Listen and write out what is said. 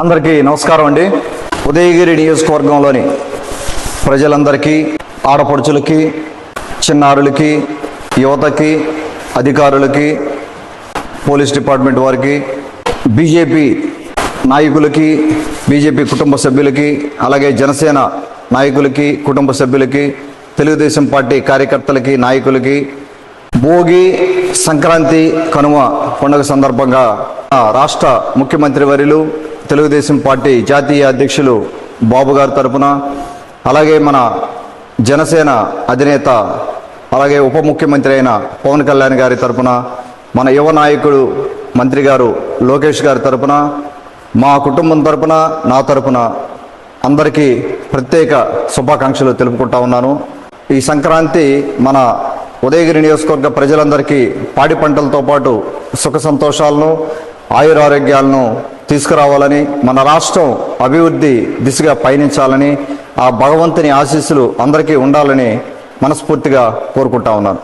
అందరికీ నమస్కారం అండి. ఉదయగిరి నియోజకవర్గంలోని ప్రజలందరికీ ఆడపడుచులకి చిన్నారులకి యువతకి అధికారులకి పోలీస్ డిపార్ట్మెంట్ వారికి బీజేపీ నాయకులకి బీజేపీ కుటుంబ సభ్యులకి అలాగే జనసేన నాయకులకి కుటుంబ సభ్యులకి తెలుగుదేశం పార్టీ కార్యకర్తలకి నాయకులకి భోగి సంక్రాంతి కనుమ పండుగ సందర్భంగా రాష్ట్ర ముఖ్యమంత్రి వర్యులు తెలుగుదేశం పార్టీ జాతీయ అధ్యక్షులు బాబు గారి తరపున అలాగే మన జనసేన అధినేత అలాగే ఉప ముఖ్యమంత్రి అయిన పవన్ కళ్యాణ్ గారి తరపున మన యువ నాయకుడు మంత్రి గారు లోకేష్ గారి తరపున మా కుటుంబం తరపున నా తరపున అందరికీ ప్రత్యేక శుభాకాంక్షలు తెలుపుకుంటా ఉన్నాను. ఈ సంక్రాంతి మన ఉదయగిరి నియోజకవర్గ ప్రజలందరికీ పాడి పంటలతో పాటు సుఖ సంతోషాలను ఆయురారోగ్యాలను తీసుకురావాలని మన రాష్ట్రం అభివృద్ధి దిశగా పయనించాలని ఆ భగవంతుని ఆశీస్సులు అందరికీ ఉండాలని మనస్ఫూర్తిగా కోరుకుంటా ఉన్నాను.